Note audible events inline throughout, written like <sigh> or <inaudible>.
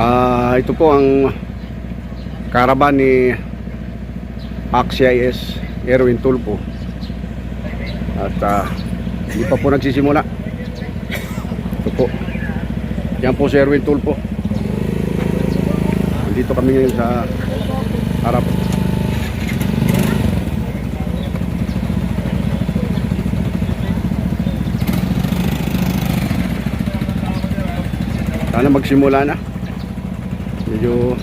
Ah, ito po ang caravan ni AXIS Erwin Tulpo. At ah, hindi pa po nagsisimula. Ito po. Yan po si Erwin Tulpo. Dito kami ngayon sa harap. Sana magsimula na. Medyo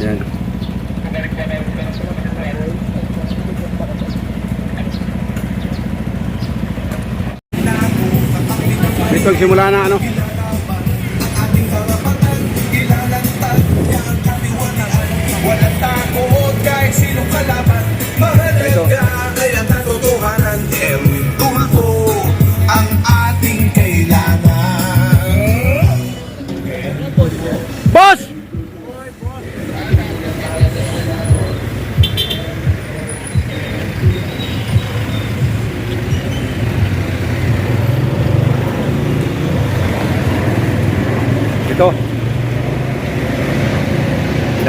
Yan. Dito simula na ano? Walang takot kahit sinong kalaban Mahalaga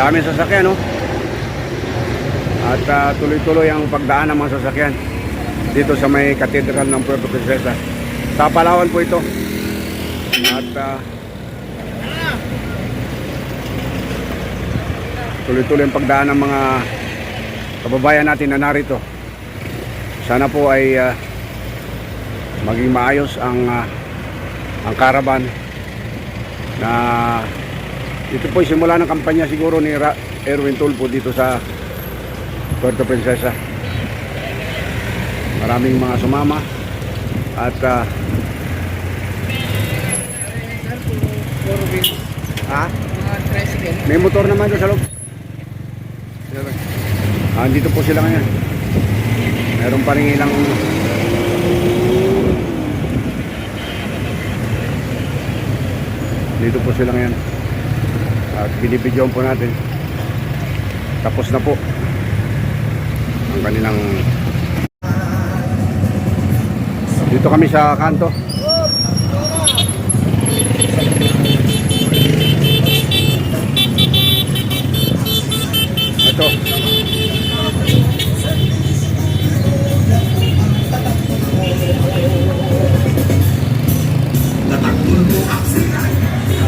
Dami sasakyan, no? At ah, tuloy-tuloy ang pagdaan ng mga sasakyan dito sa may katedral ng Puerto Princesa. Sa Palawan po ito. At ah, tuloy-tuloy ang pagdaan ng mga kababayan natin na narito. Sana po ay ah, maging maayos ang ah, ang caravan na ito po simula ng kampanya siguro ni Ra- Erwin Tulfo dito sa Puerto Princesa. Maraming mga sumama at ah, ha? May motor naman doon sa loob. Ah, dito po sila ngayon. Meron pa rin ilang Dito po sila ngayon. At binibidyoan po natin. Tapos na po ang kanilang Dito kami sa kanto. Ito. Sa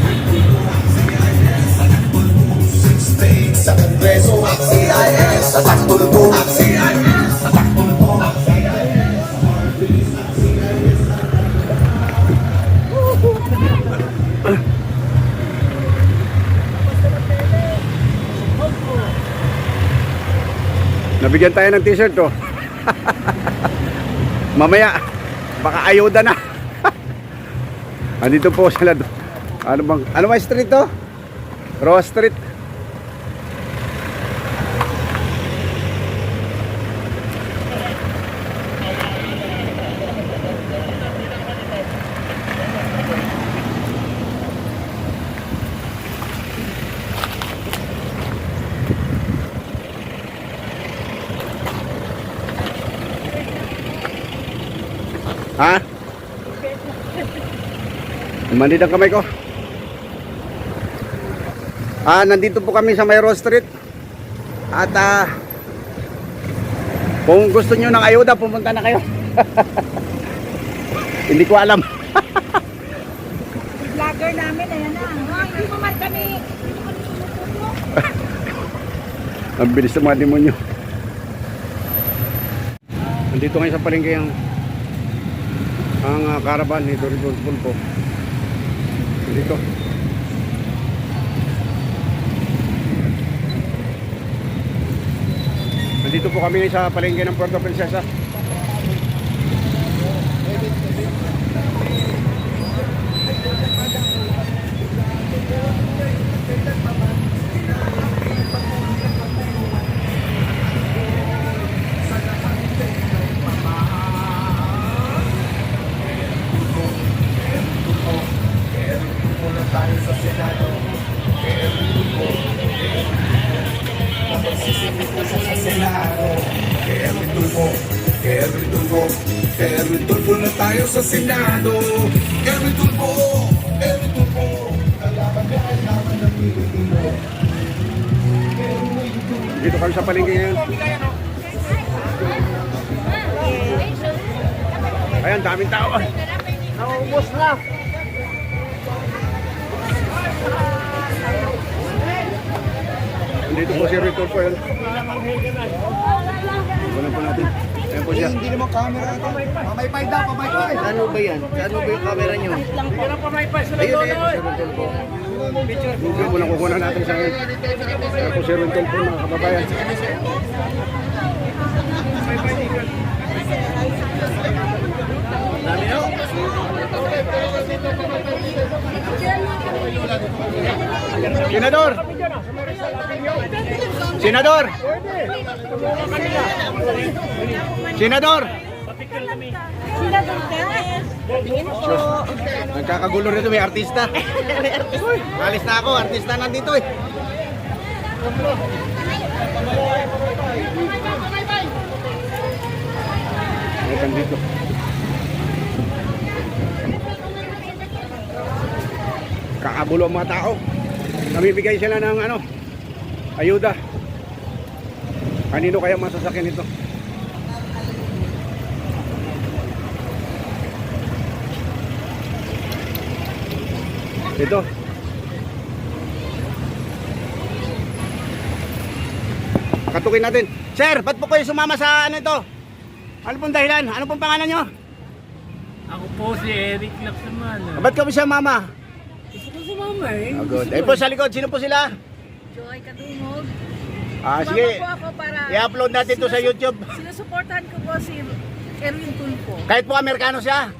CIS Sa Takbulto ang CIS Sa Takbulto ang Nabigyan tayo ng t-shirt to. <laughs> Mamaya, baka ayuda na. <laughs> Andito po sila. Ano bang, ano ba street to? Rose Street. Ha? Manid ang kamay ko. Ah, nandito po kami sa may Rose Street. At ah, kung gusto nyo ng ayuda, pumunta na kayo. <laughs> Hindi ko alam. Vlogger namin, ayan na. Hindi mo man kami. <laughs> Ang bilis ng mga demonyo. Nandito ngayon sa palengke ang ang ah, caravan ni Doritos Pulpo. Dito. Nandito po kami sa palengke ng Puerto Princesa. nila ako Kay Erwin Tulfo, kay Erwin na tayo sa Senado Erwin Tulfo, Erwin Tulfo, kalaban ka ay ng Pilipino Dito kami sa palengke ngayon. Ayan, daming tao. Naubos na. Dito po si Rito po yun. Iwanan po natin. Ayan po siya. Hindi naman camera ito. Pamaypay daw, pamaypay. Ano ba yan? Ano ba yung camera nyo? Ayun, ayun. Yung po na kukuha natin sa ngayon. Ayan po si po mga kababayan. Senador! Senador! Senador! Nagkakagulo rito, may artista. Alis na ako, artista nandito eh. Ay, dito. Kakagulo ang mga tao. Namibigay sila ng ano, ayuda. Kanino kaya masasakyan ito? Ito. Katukin natin. Sir, ba't po kayo sumama sa ano ito? Ano pong dahilan? Ano pong pangalan nyo? Ako po si Eric Laksaman. Ba't kami siya mama? Gusto ko sumama eh. Oh, good. Eh po sa likod, sino po sila? Joy Kadungog. Ah, Sumama sige. po ako para... I-upload natin to sa YouTube. Sinusuportahan ko po si Erwin Tulfo. Kahit po Amerikano siya.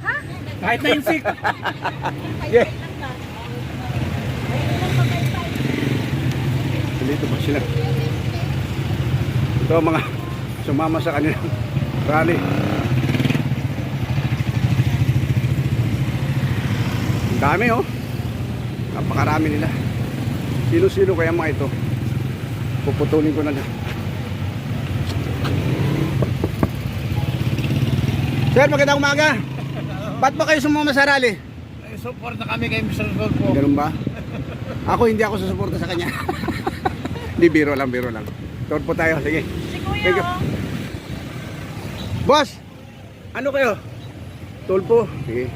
Ha? Kahit na insik. <laughs> Yeah. Dito pa sila. Ito ang mga sumama sa kanilang rally. Dami oh. Napakarami nila. Sino-sino kaya mga ito? Puputulin ko na lang. Sir, magandang umaga. Ba't ba kayo sumama sa rally? Support na kami kay Mr. Golfo. Ganun ba? Ako hindi ako susuporta sa kanya. <laughs> Hindi, biro lang, biro lang. Tour po tayo, sige. Si Kuya. you. Boss! Ano kayo? Tulpo? Sige.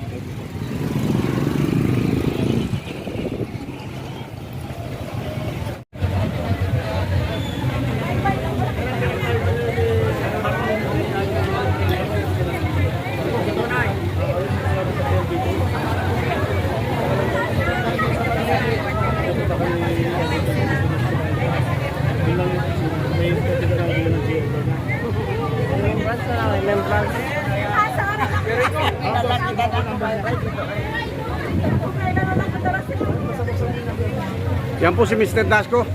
Yan po si Mr. Dasco.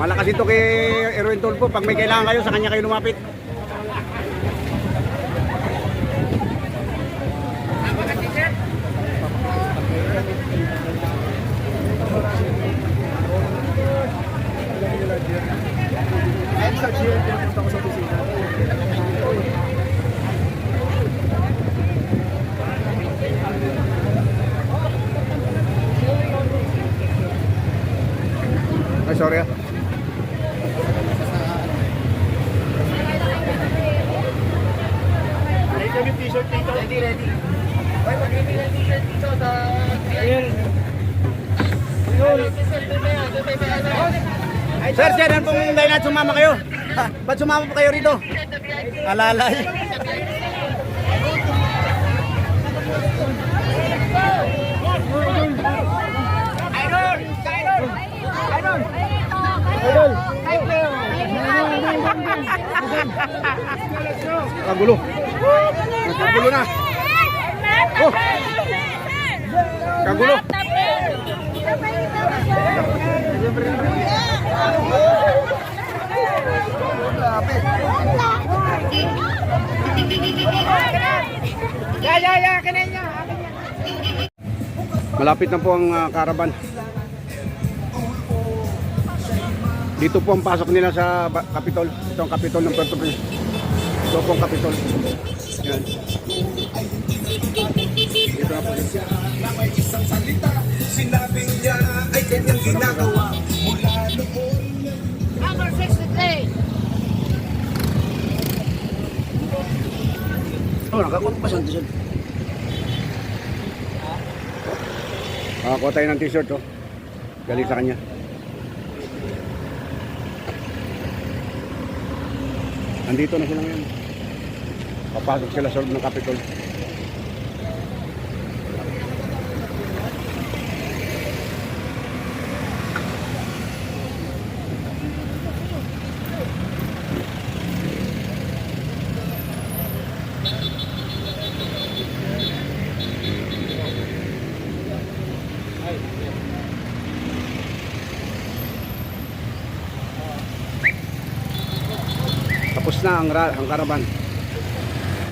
Malakas ito kay Erwin Tulpo. Pag may kailangan kayo, sa kanya kayo lumapit. Ay, sorry ah. Sir, sir, ano pong dahil na sumama kayo? Ha, ba't sumama po kayo rito? Alalay. Kagulo. Kagulo na. Oh. Kagulo. Malapit na po ang caravan. Dito po ang pasok nila sa Capitol. Ito ang Capitol ng Puerto Prince. Ito po ang Capitol. Yan. Ito na po. Na may isang salita, sinabi ay kanyang ginagawa. Mula noon. Number 63. Oh, nakakuha pa siya. Ah, kuha tayo ng t-shirt, oh. Galing sa kanya. Nandito na sila ngayon. Papasok sila sa loob ng Capitol. Na ang, ang karaban.